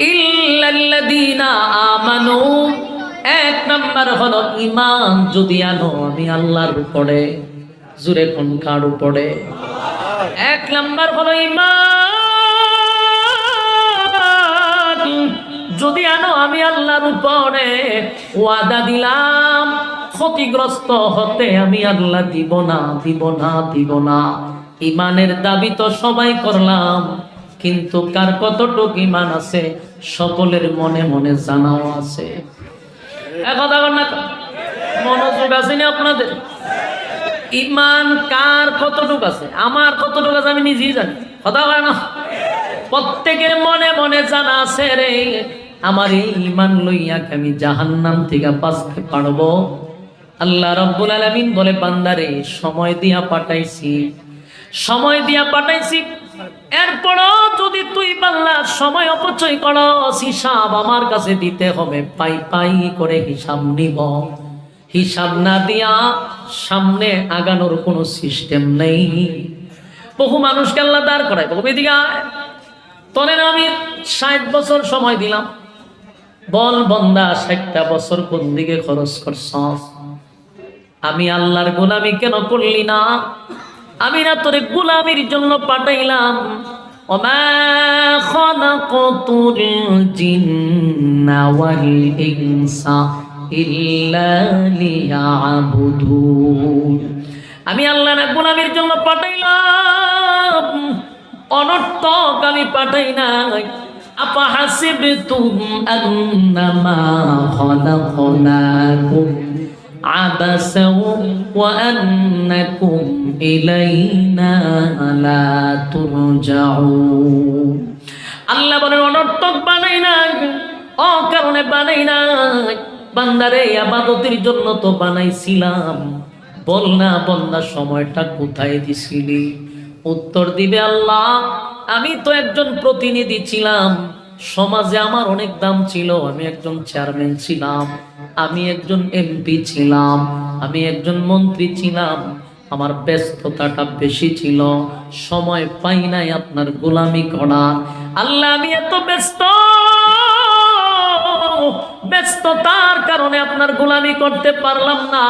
ইল্লাল্লাযীনা আমানু। এক নাম্বার হলো ইমান যদি আনো, আমি আল্লাহর উপরে জুরে কোন কার উপরে? এক নাম্বার হলো ইমান যদি আনো, আমি আল্লাহর উপরে। ওয়াদা দিলাম, ক্ষতিগ্রস্ত হতে আমি আল্লাহ দিব না দিব না দিব না। ইমানের দাবি তো সবাই করলাম। কিন্তু কার কতটুক ইমান আছে, সকলের মনে মনে জানাও আছে। কর না আপনাদের? ইমান কার কতটুক আছে? আমার কতটুক আছে আমি নিজেই জানি। কথা হয় না? প্রত্যেকের মনে মনে জানা আছে রে, আমার এই ইমান লইয়াকে আমি জাহান্নাম থেকে বাঁচতে পারব? আল্লাহ রব্বুল আলামিন বলে, বান্দারে, সময় দিয়া পাঠাইছি। সময় দিয়া পাঠাইছি এরপরও যদি তুই বাংলার সময় অপচয় করস, হিসাব আমার কাছে দিতে হবে। পাই পাই করে হিসাব নিব। হিসাব না দিয়া সামনে আগানোর কোনো সিস্টেম নেই। বহু মানুষকে আল্লাহ দাঁড় করায়। বহু বেদিকায়। তরে আমি ষাট বছর সময় দিলাম। বল বন্দা, ষাটটা বছর কোন দিকে খরচ করছ আমি আল্লাহর গোলামি কেন করলি না? আমি না তোরে গোলামির জন্য পাঠাইলাম وما خلقت الجن والإنس إلا ليعبدون আমি আল্লাহ না গোলামির জন্য পাঠাইলাম অনর্থক আমি পাঠাই নাই আপা হাসিবতুম আন্নামা খলাকনাকুম عبسا وأنكم إلينا لا ترجعون আল্লাহ বলেন অনর্থক বানাই না অকারণে বানাই না বান্দারে আবাদতের জন্য তো বানাইছিলাম বল না বন্দা সময়টা কোথায় দিছিলি উত্তর দিবে আল্লাহ আমি তো একজন প্রতিনিধি ছিলাম সমাজে আমার অনেক দাম ছিল, আমি একজন চেয়ারম্যান ছিলাম, আমি একজন এমপি ছিলাম, আমি একজন মন্ত্রী ছিলাম, আমার ব্যস্ততাটা বেশি ছিল, সময় পাই নাই আপনার গোলামি করা আল্লাহ, আমি এত ব্যস্ত, ব্যস্ততার কারণে আপনার গোলামি করতে পারলাম না।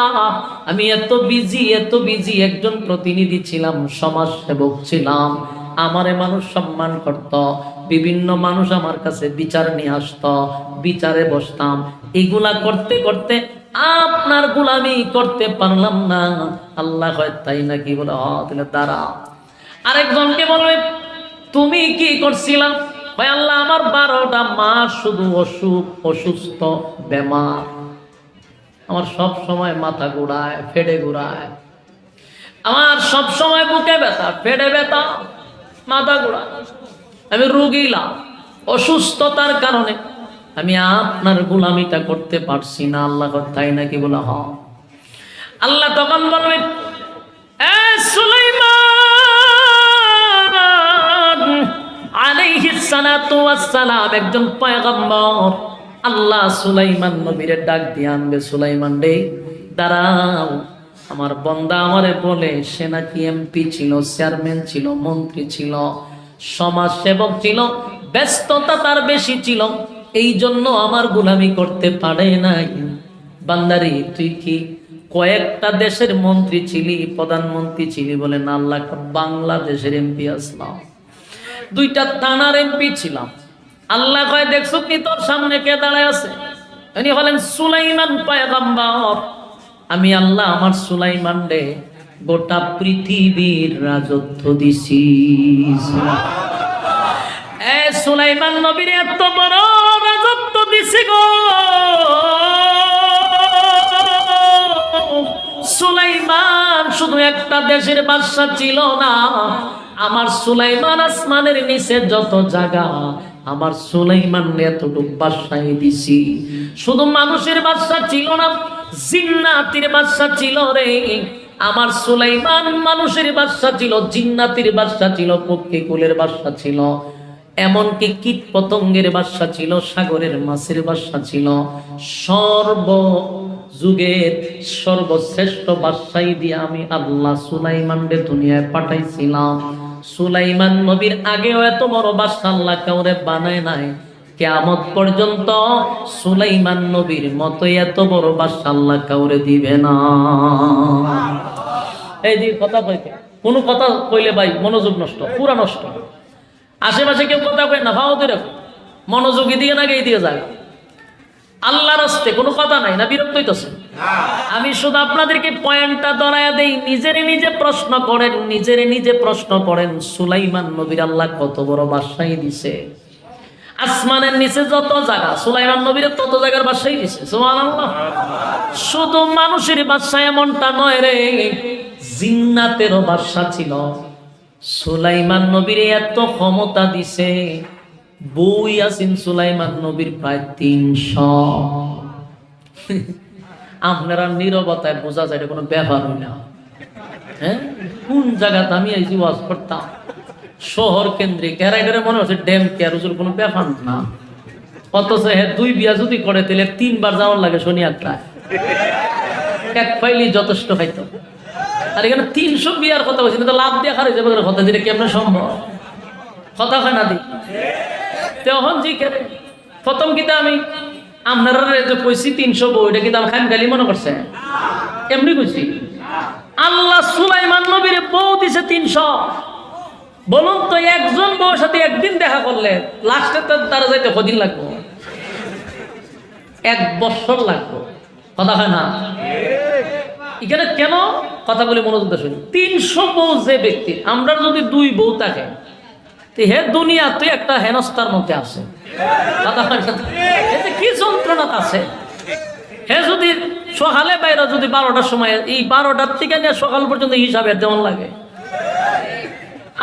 আমি এত বিজি এত বিজি একজন প্রতিনিধি ছিলাম সমাজ সেবক ছিলাম আমারে মানুষ সম্মান করত, বিভিন্ন মানুষ আমার কাছে বিচার নিয়ে আসত, বিচারে বসতাম। এগুলা করতে করতে আপনার গোলামি করতে পারলাম না। আল্লাহ হয় তাই নাকি বলে, হ, তাহলে দাঁড়া। আরেকজনকে বলবে, তুমি কি করছিলাম ভাই, আল্লাহ, আমার বারোটা মাস শুধু অসুখ, অসুস্থ, বেমার। আমার সব সময় মাথা ঘুরায়, ফেডে ঘুরায়। আমার সব সময় বুকে ব্যথা, ফেডে ব্যথা। মাথা ঘুরায় আমি রুগীলাম অসুস্থতার কারণে। আমি আপনার গোলামিটা করতে পারছি না, আল্লাহ তাই নাকি বলা হ আল্লাহ তখন বলবেন আল্লাহ সুলাইমান নবীরে ডাক দিয়ে আনবে, সুলাইমান রে, দাঁড়াও। আমার বন্দা আমারে বলে, সে নাকি এমপি ছিল চেয়ারম্যান ছিল, মন্ত্রী ছিল সমাজ সেবক ছিল, ব্যস্ততা তার বেশি ছিল এই জন্য আমার গুলামি করতে পারে নাই। বান্দারি, তুই কি কয়েকটা দেশের মন্ত্রী ছিলি, প্রধানমন্ত্রী ছিলি বলে না, আল্লাহ বাংলাদেশের এমপি আসলাম। দুইটা থানার এমপি ছিলাম। আল্লাহ কয়, দেখছ কি তোর সামনে কে দাঁড়ায় আছে? উনি হলেন সুলাইমান পায়গাম্বর। আমি আল্লাহ আমার সুলাইমান রে গোটা পৃথিবীর রাজত্ব দিছি। এ সুলাইমান নবীর এত বড় রাজত্ব দিছি গো। সুলাইমান শুধু একটা দেশের বাদশা ছিল না, আমার সুলাইমান আসমানের নিচে যত জায়গা, আমার সুলাইমান এতটুক বাদশাই দিছি। শুধু মানুষের বাদশা ছিল না জিন্নাতির বাদশা ছিল রে। আমার সুলাইমান মানুষের বাদশা ছিল, জিন্নাতির বাদশা ছিল পক্ষী কুলের বাদশা ছিল। এমনকি কীট পতঙ্গের বাসা ছিল, সাগরের মাছের বাসা ছিল। সর্ব যুগের সর্বশ্রেষ্ঠ বাসাই দিয়ে আমি আল্লাহ সুলাইমানকে দুনিয়ায় পাঠাইছিলাম। সুলাইমান নবীর আগেও এত বড় বাসা আল্লাহ কাউরে বানায় নাই। কেয়ামত পর্যন্ত সুলাইমান নবীর মতো এত বড় বাদশা কাউরে দিবে না। এই যে কথা কইতে, কোনো কথা কইলে ভাই মনোযোগ নষ্ট, পুরা নষ্ট। আশেপাশে কেউ কথা কয় না, ভাও তো রাখো মনোযোগী দিয়ে না দিয়ে যায় আল্লাহর হস্তে কোনো কথা নাই না, বিরক্ত হইতেছে। আমি শুধু আপনাদেরকে পয়েন্টটা দড়াইয়া দেই, নিজেরে নিজে প্রশ্ন করেন, নিজেরে নিজে প্রশ্ন করেন, সুলাইমান নবীর আল্লাহ কত বড় বাসাই দিছে। আসমানের নিচে যত জায়গা, সুলাইমান নবীর তত জায়গার বাসাই দিছে শুধু মানুষের বাসা এমনটা নয় রে জিন্নাতেরও বাসা ছিল। সুলাইমান নবীর এত ক্ষমতা দিছে বই আছেন সুলাইমান নবীর প্রায় তিনশো। আপনারা নিরবতায় বোঝা যায় এটা কোনো ব্যাপার না। হ্যাঁ? কোন জায়গাতে আমি এই ওয়াজ করতাম? শহর কেন্দ্রিক। এরা এখানে মনে হচ্ছে ড্যাম কেয়ার উজুর কোনো ব্যাপার না। অথচ হ্যাঁ দুই বিয়া যদি করে, তাহলে তিনবার যাওয়ার লাগে শনি আটটায় এক পাইলেই যথেষ্ট খাইতো। আর এখানে তিনশো বিয়ার কথা বলছি লাভ দিয়ে খারে যাবে কথা দিলে কেমন সম্ভব? কথা হয় না দি। তখন জি প্রথম কিতা আমি, আপনারা যে কইছি তিনশো বউ, এটা কিন্তু আমি খান গালি মনে করছে? এমনি কইছি, আল্লাহ সুলাইমান নবীর বউ দিছে তিনশো। বলুন তো, একজন বউর সাথে একদিন দেখা করলে লাস্টে তো তারা যাইতে কদিন লাগবো? এক বছর লাগবো। কথা হয় না? এখানে কেন? কথা বলে মনোযোগ শুনি। তিনশো বউ যে ব্যক্তি, আমরা যদি দুই বউ থাকে হে দুনিয়া তুই একটা হেনস্তার মধ্যে আছে। কি যন্ত্রণা আছে? হে যদি সকালে বাইরে যদি বারোটার সময়, এই বারোটার থেকে নিয়ে সকাল পর্যন্ত হিসাবে যেমন লাগে।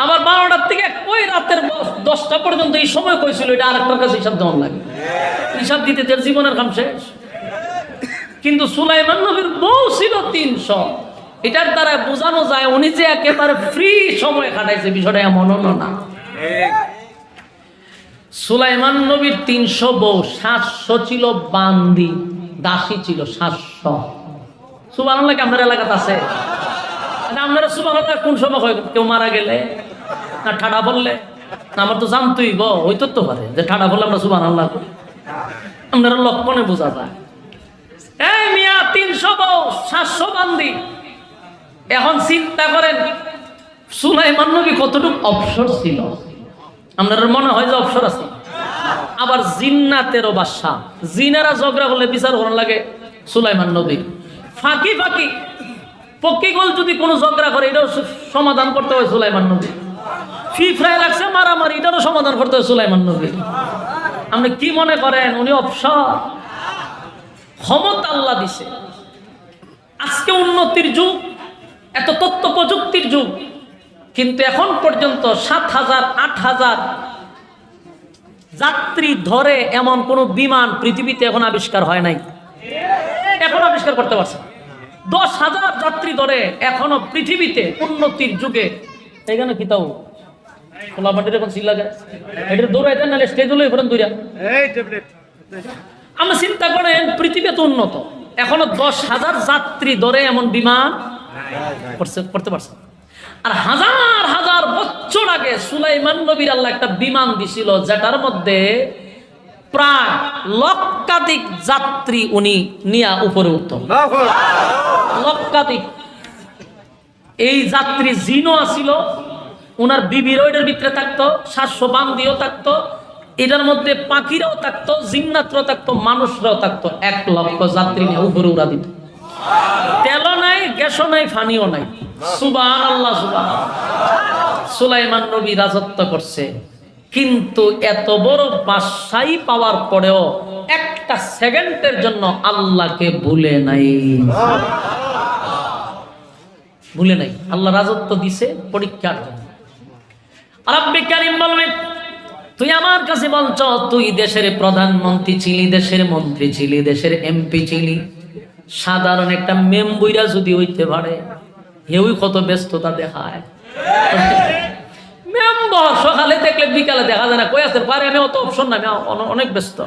আবার বারোটার থেকে ওই রাতের দশটা পর্যন্ত এই সময় কইছিল এটা আর একটার কাছে হিসাব যেমন লাগে। হিসাব দিতে তার জীবনের কাম শেষ। কিন্তু সুলাইমান নবীর বউ ছিল তিনশো। এটার দ্বারা বোঝানো যায় উনি যে একেবারে ফ্রি সময় কাটাইছে, বিষয়টা এমনও না। সুলাইমান নবীর তিনশো বউ, সাতশো ছিল বান্দি, দাসী ছিল সাতশো। সুবান আপনার এলাকাতে আছে? আচ্ছা, আপনারা সুবান কোন সময় হয় কেউ মারা গেলে? না ঠাডা বললে আমার তো জানতোই গ হইতো তো পারে যে ঠাডা বললে আমরা সুবান আল্লাহ করি। আপনারা লক্ষণে বোঝা যায়। এই মিয়া তিনশো বউ সাতশো বান্দি। এখন চিন্তা করেন সুলাইমান নবী কতটুকু অবসর ছিল? আপনার মনে হয় যে অবসর আছে? আবার জিন্নাতেরও বাসা জিনারা ঝগড়া করলে বিচার করার লাগে সুলাইমান নবী। ফাঁকি ফাঁকি। পক্ষীগল যদি কোনো ঝগড়া করে, এটাও সমাধান করতে হয় সুলাইমান নবী। ফিফরায় লাগছে, মারামারি, এটারও সমাধান করতে হয় সুলাইমান নবী। আপনি কি মনে করেন? উনি অবসর ক্ষমতা আল্লাহ দিছে। আজকে উন্নতির যুগ, এত তথ্য প্রযুক্তির যুগ, কিন্তু এখন পর্যন্ত সাত হাজার, আট হাজার যাত্রী ধরে এমন কোন বিমান পৃথিবীতে এখন আবিষ্কার হয় নাই। এখন আবিষ্কার করতে পারছে না। দশ হাজার যাত্রী ধরে এখনও পৃথিবীতে উন্নতির যুগে। এখানে কি তাও? খোলা মাটির এখন সিল লাগে এটা দৌড়াইতেন নাহলে স্টেজ হলো এখানে ট্যাবলেট আমরা চিন্তা করেন পৃথিবী তো উন্নত। এখনও দশ হাজার যাত্রী ধরে এমন বিমান করতে পারছে। আর হাজার হাজার বছর আগে সুলাইমান নবীর আল্লাহ একটা বিমান দিছিল যেটার মধ্যে প্রায় লক্ষাধিক যাত্রী উনি নিয়া উপরে উঠত লক্ষাধিক। এই যাত্রী জিনও আসিল ওনার বিবির ওইটার ভিতরে থাকতো সাতশো বান্দিও থাকতো এটার মধ্যে পাখিরাও থাকতো জিন্নাতরাও থাকতো মানুষরাও থাকতো এক লক্ষ যাত্রী নিয়ে উপরে উড়া দিত। তেলও নাই গ্যাসও নাই ফানিও নাই। সুবান আল্লাহ সুবান সুলাইমান নবী রাজত্ব করছে। কিন্তু এত বড় বাসাই পাওয়ার পরেও একটা সেকেন্ডের জন্য আল্লাহকে ভুলে নাই। ভুলে নাই। আল্লাহ রাজত্ব দিছে পরীক্ষার জন্য। তুই আমার কাছে বলছ, তুই দেশের প্রধানমন্ত্রী ছিলি, দেশের মন্ত্রী ছিলি, দেশের এমপি ছিলি। সাধারণ একটা মেম্বুইরা যদি হইতে পারে, হেউই কত ব্যস্ততা দেখায়। সকালে দেখলে বিকালে দেখা যায় না। কই আসতে পারে, আমি অত অপশন না আমি অনেক ব্যস্ত।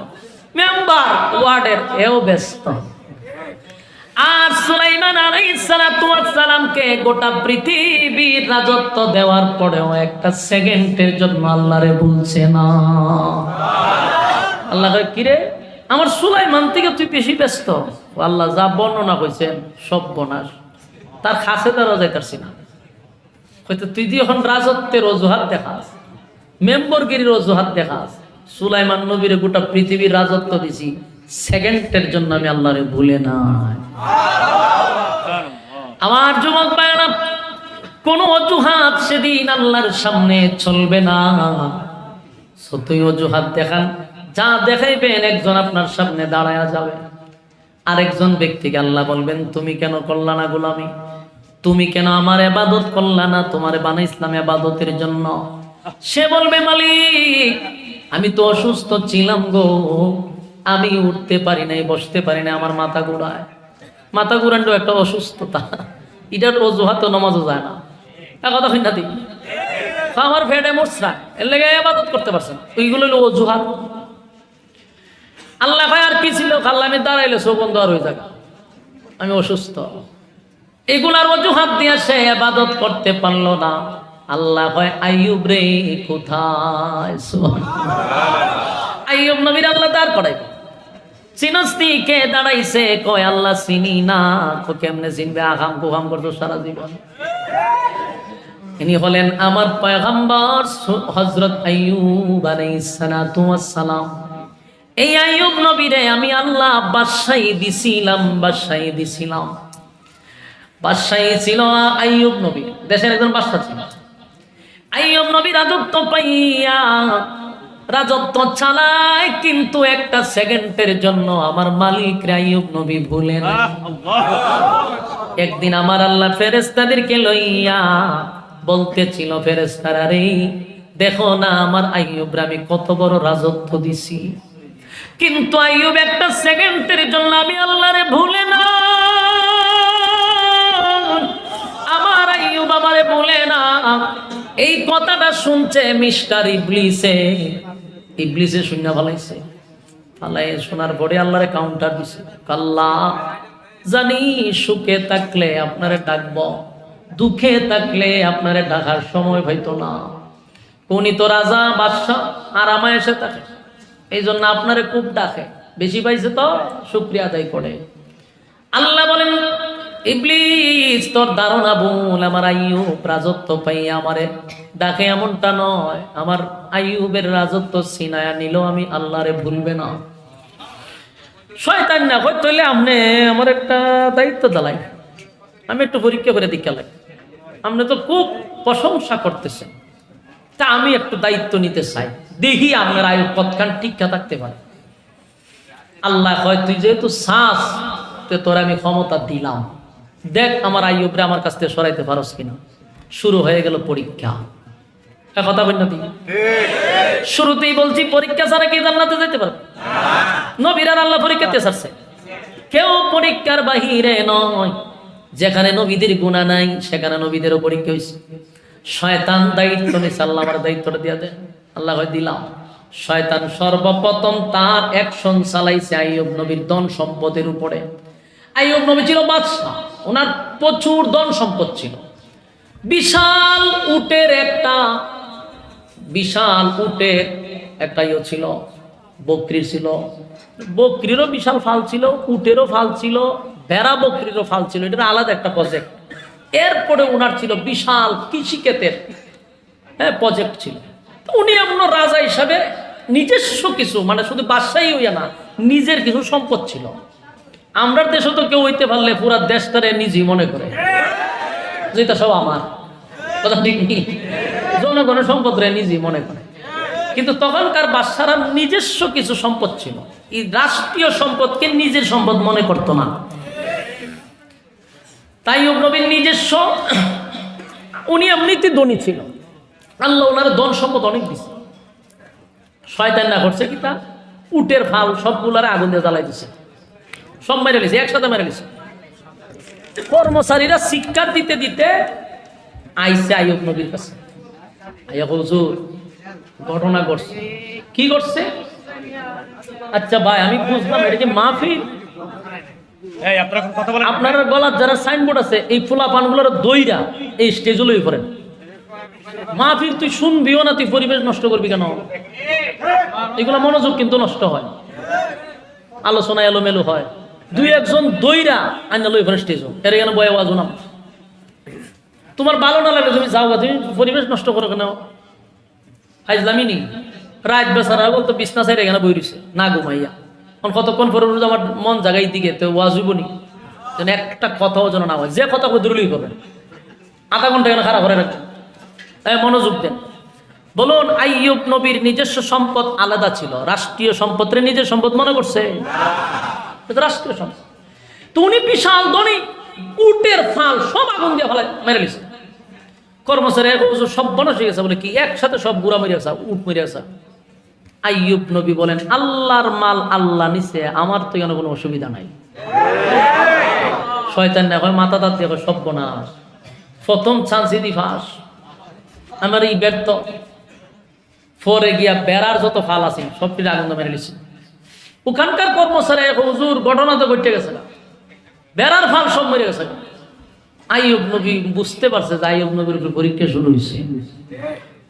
মেম্বার ওয়ার্ডের, এও ব্যস্ত। আর সুলাইমান আলাইহিস সালাতু ওয়াস সালামকে গোটা পৃথিবীর রাজত্ব দেওয়ার পরেও একটা সেকেন্ডের জন্য আল্লাহরে বলছে না। আল্লাহ কিরে? আমার সুলাইমান থেকে তুই বেশি ব্যস্ত? আল্লাহ যা বর্ণনা কইছেন, সব বনাস তার খাসে তারা যাইতারছি না। হয়তো তুই দিয়ে এখন রাজত্বের অজুহাত দেখাস মেম্বরগিরির অজুহাত দেখাস সুলাইমান নবীর গোটা পৃথিবীর রাজত্ব দিছি সেকেন্ডের জন্য আমি আল্লাহরে ভুলে নাই। আমার যুবক বায়না কোন অজুহাত সেদিন আল্লাহর সামনে চলবে না। সত্যই অজুহাত দেখান, যা দেখাইবেন, একজন আপনার সামনে দাঁড়ায়া যাবে। আরেকজন ব্যক্তিকে আল্লাহ বলবেন, তুমি কেন করলা না গোলামি তুমি কেন আমার এবাদত করলা না? তোমার বানাইছিলাম এবাদতের জন্য। সে বলবে, মালিক, আমি তো অসুস্থ ছিলাম গো। আমি উঠতে পারি নাই, বসতে পারি না আমার মাথা ঘুরায়। মাথা ঘুরানো একটা অসুস্থতা। এটার অজুহাত নমাজও যায় না। কথা হই না দি। আমার ফেটে মরছরা এর লেগে এবাদত করতে পারছেন ওইগুলো হলো অজুহাত। আল্লাহ ভাই আর কি ছিল খাল্লা আমি দাঁড়াইলে সব বন্ধ আর হয়ে যাক আমি অসুস্থ। এগুলার অজুহাত দিয়ে সে এবাদত করতে পারল না। আল্লাহ কয়, আইয়ুব রে, কোথায়। আইয়ুব নবীর আল্লাহ দাঁড় করাই চিনস্তি কে দাঁড়াইছে? কয়, আল্লাহ চিনি না, তো কেমনে চিনবে? আগাম কুহাম করতো সারা জীবন। ইনি হলেন আমার পয়গম্বর হজরত ওয়াস সালাম। এই আইয়ুব নবীরে আমি আল্লাহ বাদশাহী দিছিলাম বাদশাহী দিছিলাম। বাদশাহী ছিল আইয়ুব নবী দেশের একজন বাদশা ছিল। আইয়ুব নবী রাজত্ব পাইয়া রাজত্ব চালায় কিন্তু একটা সেকেন্ডের জন্য আমার মালিক আইয়ুব নবী ভুলে না একদিন আমার আল্লাহ ফেরেস্তাদেরকে লইয়া বলতেছিল ফেরেস্তারা রে দেখো না আমার আইয়ুবরা আমি কত বড় রাজত্ব দিছি। কিন্তু আইয়ুব একটা সেকেন্ডের জন্য আমি আল্লাহরে ভুলে না আইয়ুব আমারে ভুলে না, এই কথাটা শুনছে মিস্টার ইবলিসে। ইবলিসে শুনে ভালাইছে। আল্লাহ শোনার পরে আল্লাহরে কাউন্টার দিছে। কাল্লা, জানি সুখে থাকলে আপনারে ডাকবো, দুঃখে থাকলে আপনারে ডাকার সময় হইতো না। উনি তো রাজা, বাদশাহ, আর আমায় এসে থাকে। এই জন্য আপনারে খুব ডাকে। বেশি পাইছে তো শুক্রিয়া আদায় করে। আল্লাহ বলেন ইবলিস, তোর ধারণা ভুল, আমার আইয়ুব রাজত্ব পাই আমারে। ডাকে এমনটা নয়, আমার আইয়ুবের রাজত্ব সিনায়া নিল আমি আল্লাহরে ভুলবে না। শয়তান না হয়তো হইলে আপনি আমার একটা দায়িত্ব দালাই। আমি একটু পরীক্ষা করে দিকে লাগে আপনি তো খুব প্রশংসা করতেছেন তা আমি একটু দায়িত্ব নিতে চাই। দেখি আপনার আয়ু কতখান ঠিকঠাক থাকতে পারে। আল্লাহ কয়, তুই যেহেতু শ্বাস তোর আমি ক্ষমতা দিলাম। দেখ আমার আইয়ুবরে আমার কাছ থেকে সরাইতে পারস কিনা। শুরু হয়ে গেল পরীক্ষা। কথা বল না শুরুতেই বলছি, পরীক্ষা ছাড়া কি জান্নাতে যেতে পারবে? নবীরার আল্লাহ পরীক্ষাতে ছাড়ছে। কেউ পরীক্ষার বাহিরে নয়। যেখানে নবীদের গুণা নাই, সেখানে নবীদেরও পরীক্ষা হয়েছে শয়তান দায়িত্ব নিছে, আল্লাহ আমার দায়িত্বটা দিয়া দেন আল্লাহ হয় দিলাম। শয়তান সর্বপ্রথম তার অ্যাকশন চালাইছে আইয়ুব নবীর ধন সম্পদের উপরে। আইয়ুব নবী ছিল বাদশাহ। ওনার প্রচুর ধন সম্পদ ছিল। বিশাল উটের একটা, বিশাল উটের একটা ইয়ে ছিল, বকরির ছিল। বকরিরও বিশাল ফাল ছিল, উটেরও ফাল ছিল, ভেড়া বকরিরও ফাল ছিল এটা আলাদা একটা প্রজেক্ট এরপরে ওনার ছিল বিশাল কৃষিক্ষেতের হ্যাঁ প্রজেক্ট ছিল। উনি এমন রাজা হিসাবে নিজস্ব কিছু মানে শুধু বাদশাহী হইয়া না, নিজের কিছু সম্পদ ছিল। আমরা দেশে তো কেউ হইতে পারলে পুরা দেশটারে নিজেই মনে করে। যেটা সব আমার। কথা ঠিক নেই জনগণের সম্পদ রে নিজেই মনে করে। কিন্তু তখনকার বাদশারা নিজস্ব কিছু সম্পদ ছিল। এই রাষ্ট্রীয় সম্পদকে নিজের সম্পদ মনে করতো না। তাই নবীর নিজস্ব, উনি এমনিতে ধনী ছিল। আল্লাহ ওনার ধন সম্পদ অনেক দিছে। শয়তান না করছে কি তা? উটের ফাল সবগুলারে আগুন দিয়ে জ্বালাই দিছে। সব মেরে লিছে একসাথে মেরে লিছে কর্মচারীরা শিক্ষা দিতে দিতে আইসে আয়ুব নবীর কাছে। হুজুর ঘটনা ঘটছে। কি ঘটছে? আচ্ছা ভাই আমি বুঝলাম এটা কি এই আপনারা গলার যারা সাইনবোর্ড আছে এই ফুলা পানগুলোর দইরা এই স্টেজে লই করেন মাহফিল তুই শুনবিও না তুই পরিবেশ নষ্ট করবি কেন? এগুলো মনোযোগ কিন্তু নষ্ট হয়। আলোচনা এলোমেলো হয়। দুই একজন দইরা আইনা লই ফেলে স্টেজের এখানে বয়ে আওয়াজ নাম তোমার ভালো না লাগে, তুমি যাও তুমি পরিবেশ নষ্ট করো কেন? ফাইজলামি নি রাত বেচারা বলতো বিছনা সাইড এখানে বই রয়েছে না ঘুমাইয়া এখন কতক্ষণ পরে আমার মন জাগাই দিকে, তো ওয়াজ হইব নি। যেন একটা কথাও যেন না হয়। যে কথা কই দূরলেই করবেন আধা ঘণ্টা এখানে খারাপ করে রাখবেন মনোযোগ দেন। বলুন, আইয়ুব নবীর নিজস্ব সম্পদ আলাদা ছিল। রাষ্ট্রীয় সম্পদের নিজের সম্পদ মনে করছে? রাষ্ট্রীয় সম্পদ তো উনি বিশাল ধনী, উটের ফাল সব আগুন দিয়ে ফেলায় মেরে লিছে কর্মচারী এক বছর সব বনস হয়ে গেছে বলে কি, একসাথে সব গুড়া মেরে আসা উট মেরে আসা আইয়ুব নবী বলেন, আল্লাহর মাল আল্লাহ নিছে, আমার তো এখানে কোনো অসুবিধা নাই। শয়তান না হয় মাথা তার দিয়ে সব বনাস প্রথম চান্সই দি ফাঁস আমার এই ব্যর্থ। ফরে গিয়া বেড়ার যত ফাল আছে সবটি আগুন মেরে লিছে ওখানকার কর্মচারী এক হুজুর ঘটনা তো ঘটে গেছে না। বেড়ার ফাল সব মরে গেছে। আইয়ুব নবী বুঝতে পারছে যে আইয়ুব নবীর উপর পরীক্ষা শুরু হয়েছে।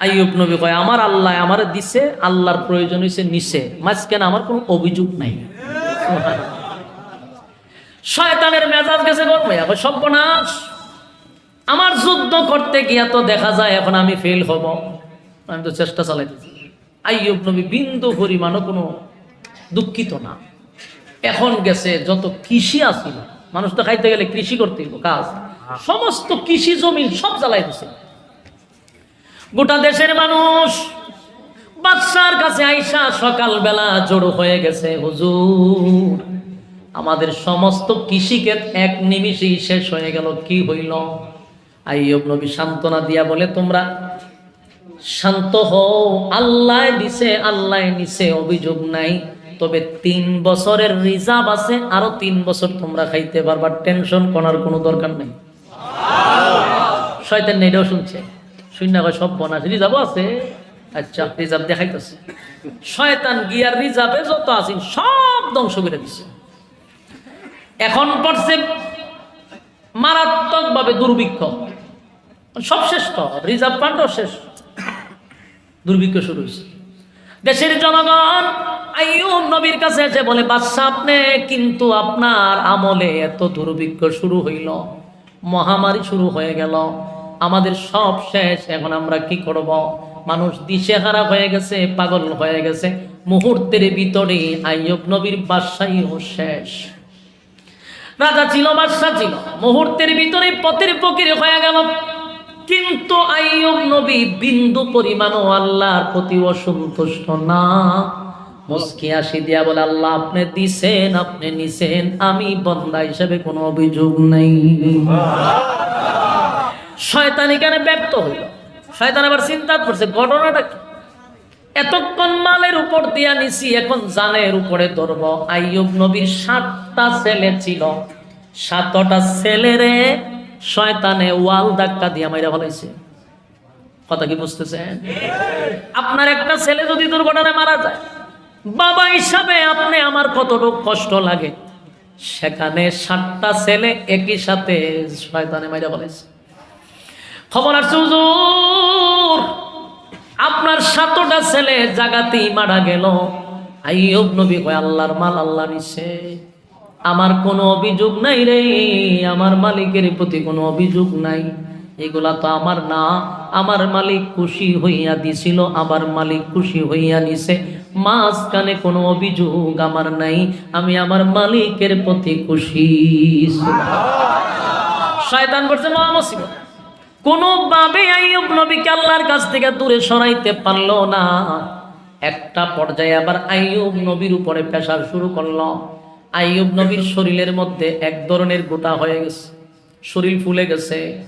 আইয়ুব নবী কয়, আমার আল্লাহ আমার দিছে, আল্লাহর প্রয়োজন হয়েছে নিছে মাঝখানে আমার কোনো অভিযোগ নাই। শয়তানের মেজাজ গেছে গরমে এখন সর্বনাশ। আমার যুদ্ধ করতে গিয়া তো দেখা যায় এখন আমি ফেল হব। আমি তো চেষ্টা চালাইতেছি। আইয়ুব নবী বিন্দু পরিমাণও কোনো দুঃখিত না। এখন গেছে যত কৃষি আসিল মানুষ তো খাইতে গেলে কৃষি করতে কাজ। সমস্ত কৃষি জমিন সব জ্বালাই দিছে। গোটা দেশের মানুষ বাদশার কাছে আইসা সকালবেলা জড়ো হয়ে গেছে হুজুর আমাদের সমস্ত কৃষিক্ষেত এক নিমিষেই শেষ হয়ে গেল কি হইল? আইয়ব নবী সান্ত্বনা দিয়া বলে তোমরা শান্ত হও আল্লাহ দিছে আল্লাহ নিছে অভিযোগ নাই। তবে তিন বছরের রিজার্ভ আছে, আরও তিন বছর তোমরা খাইতে পারবা, টেনশন করার কোনো দরকার নেই। শয়তান নেইটাও শুনছে। শূন্য কয়, সব বনাস, রিজার্ভ আছে? আচ্ছা রিজার্ভ দেখাইতেছে। শয়তান গিয়ার রিজার্ভে যত আছে, সব ধ্বংস করে দিছে। এখন পড়ছে মারাত্মকভাবে দুর্ভিক্ষ। সব শেষ তো, রিজার্ভ ফান্ডও শেষ। দুর্ভিক্ষ শুরু হয়েছে দেশের জনগণ, আইয়ুব নবীর কাছে এসে বলে, বাদশাহ, আপনি কিন্তু আপনার আমলে এত দুর্ভিক্ষ শুরু হইল, মহামারী শুরু হয়ে গেল, আমাদের সব শেষ, এখন আমরা কি করব? মানুষ দিশেহারা হয়ে গেছে, পাগল হয়ে গেছে, মুহূর্তের ভিতরে আইয়ুব নবীর বাদশাহীও শেষ। রাজা ছিল, বাদশাহ ছিল, মুহূর্তের ভিতরে পথের ফকির হয়ে গেল। কিন্তু আইয়ুব নবী বিন্দু পরিমাণও আল্লাহর প্রতি অসন্তুষ্ট না। মুসকি আসি দিয়া বলে, আল্লাহ, আপনি দিছেন, আপনি নিছেন, আমি বন্দা হিসেবে কোনো অভিযোগ নেই। শয়তান এখানে ব্যক্ত হইল। শয়তান আবার চিন্তা করছে, ঘটনাটা কি? এতক্ষণ মালের উপর দিয়া নিছি, এখন জানের উপরে ধরব। আইয়ুব নবীর সাতটা ছেলে ছিল। সাতটা ছেলেরে শয়তানে ওয়াল ধাক্কা দিয়া মাইরা ফলাইছে। কথা কি বুঝতেছেন? আপনার একটা ছেলে যদি দুর্ঘটনায় মারা যায়, বাবা হিসাবে আপনি আমার কতটুকু কষ্ট লাগে? সেখানে সাতটা ছেলে একই সাথে শয়তানে মাইরা ফলাইছে। খবর আসছে আপনার সাতটা ছেলে জাগাতেই মারা গেল। আইয়ুব নবী কয়, আল্লাহর মাল আল্লাহ নিছে। আমার কোনো অভিযোগ নাই রে, আমার মালিকের প্রতি কোনো অভিযোগ নাই। এগুলা তো আমার না, আমার মালিক খুশি হইয়া দিছিল, আবার মালিক খুশি হইয়া নিছে। মাঝখানে কোনো অভিযোগ আমার নাই, আমি আমার মালিকের প্রতি খুশি। শয়তান করছে মহা মুসিবত। কোনোভাবে আইয়ুব নবীকে আল্লাহর কাছ থেকে দূরে সরাইতে পারল না। একটা পর্যায়ে আবার আইয়ুব নবীর উপরে পেশার শুরু করল। আইয়ুব নবীর শরীরের মধ্যে এক ধরনের গোটা হয়ে গেছে। শরীর ফুলে গেছে।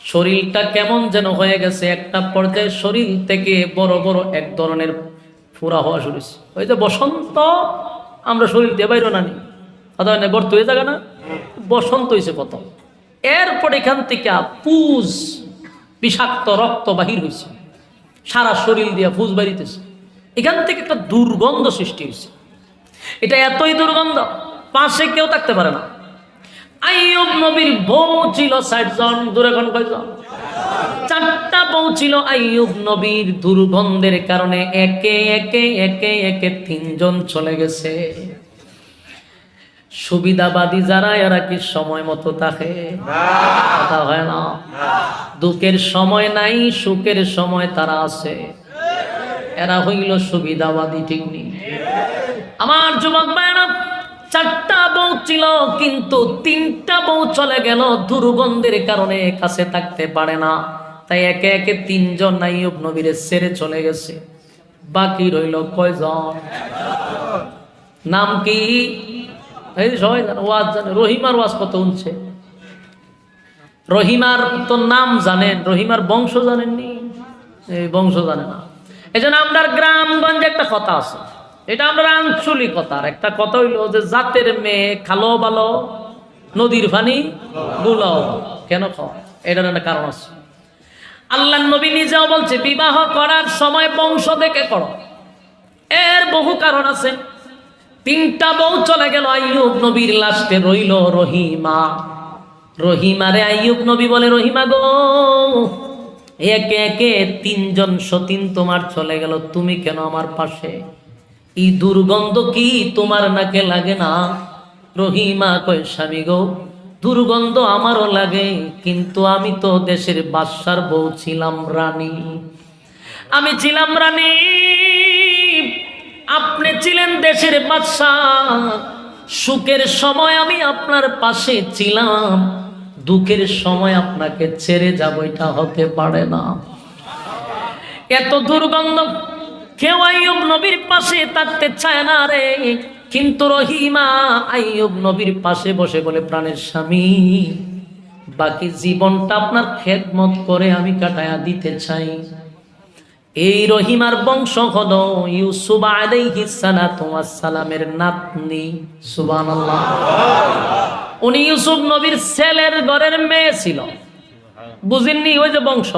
শরীরটা কেমন যেন হয়ে গেছে, একটা পর্যায়ে শরীর থেকে বড় বড় এক ধরনের ফুরা হওয়া শুরু ওই যে বসন্ত, আমরা শরীর দিয়ে বাইরো না নি। অথবা গর্ত হয়ে যাবে না? বসন্ত হয়েছে প্রথম। এরপর এখান থেকে পুজ, বিষাক্ত রক্ত বাহির হয়েছে। সারা শরীর দিয়া ফুজ বাড়িতেছে এখান থেকে একটা দুর্গন্ধ সৃষ্টি হয়েছে এটা এতই দুর্গন্ধ, পাশে কেউ থাকতে পারে না। নবীর বউ ছিল দূরে কোন কয়জন? চারটা বউ ছিল নবীর দুর্গন্ধের কারণে একে একে একে একে তিনজন চলে গেছে। সুবিধাবাদী যারা, এরা কি সময় মতো থাকে? কথা হয় না। দুঃখের সময় নাই, সুখের সময় তারা আছে। এরা হইল সুবিধাবাদী ঠিক নেই আমার যুবক ভাইরা চারটা বউ ছিল, কিন্তু তিনটা বউ চলে গেল, দুর্গন্ধের কারণে কাছে থাকতে পারে না। তাই একে একে তিনজন নাইব নবীরে ছেড়ে চলে গেছে। বাকি রইল কয়জন? নাম কি? ওয়াজ জানে। রহিমার ওয়াজ কত উনছে? রহিমার তো নাম জানেন, রহিমার বংশ জানেননি? এই বংশ জানে না। এই জন্য আমরা গ্রামগঞ্জে একটা কথা আছে। এটা আমরা আঞ্চলিকতার। একটা কথা হইল যে জাতের মেয়ে খালো ভালো নদীর পানি গুলাও কেন খাও? এটার একটা কারণ আছে। আল্লাহ নবী নিজেও বলছে, বিবাহ করার সময় বংশ দেখে করো। এর বহু কারণ আছে। তিনটা বউ চলে গেল, আইয়ুব নবীর লাস্টে রইল রহিমা। রহিমারে আইয়ুব নবী বলে, রহিমা গো, একে একে তিনজন সতীন তোমার চলে গেল, তুমি কেন আমার পাশে? এই দুর্গন্ধ কি তোমার নাকে লাগে না? রহিমা কয়, স্বামী গো, দুর্গন্ধ আমারও লাগে, কিন্তু আমি তো দেশের বাদশার বউ ছিলাম রানী। আমি ছিলাম রানী, আপনি ছিলেন দেশের বাদশাহ। সুখের সময় আমি আপনার পাশে ছিলাম, দুঃখের সময় আপনাকে ছেড়ে যাব, এটা হতে পারে না। এত দুর্গন্ধ কেউ আইয়ুব নবীর পাশে থাকতে চায় না রে। কিন্তু রহিমা আইয়ুব নবীর পাশে বসে বলে, প্রাণের স্বামী, বাকি জীবনটা আপনার খেদমত করে আমি কাটায়া দিতে চাই। এই রহিমার বংশ হল ইউসুফ আলাইহিস সালাতু ওয়াস সালামের নাতনি। সুবহানাল্লাহ। উনি ইউসুফ নবীর ছেলের ঘরের মেয়ে ছিল। বুঝেননি ওই যে বংশ?